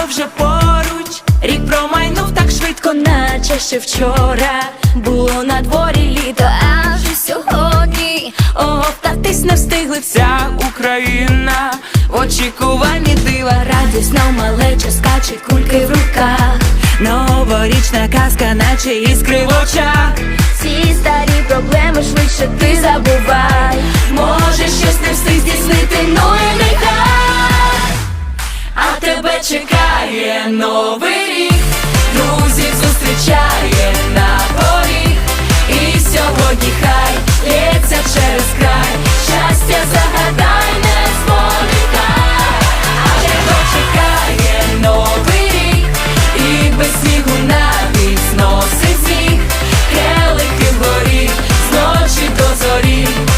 літо вже поруч, рік промайнув так швидко, наче ще вчора було на дворі літо, а вже сьогодні оговтатись не встигли вся Україна в очікуванні дива. радісно малеча скаче кульки в руках. Новорічна казка, наче іскри в очах. чекає новий рік, друзів зустрічає на поріг, і сьогодні хай лється через край, щастя загадай, не зволікай, Чого чекає новий рік, і без снігу навіть зносить сніг, келихи горі, з ночі до зорі.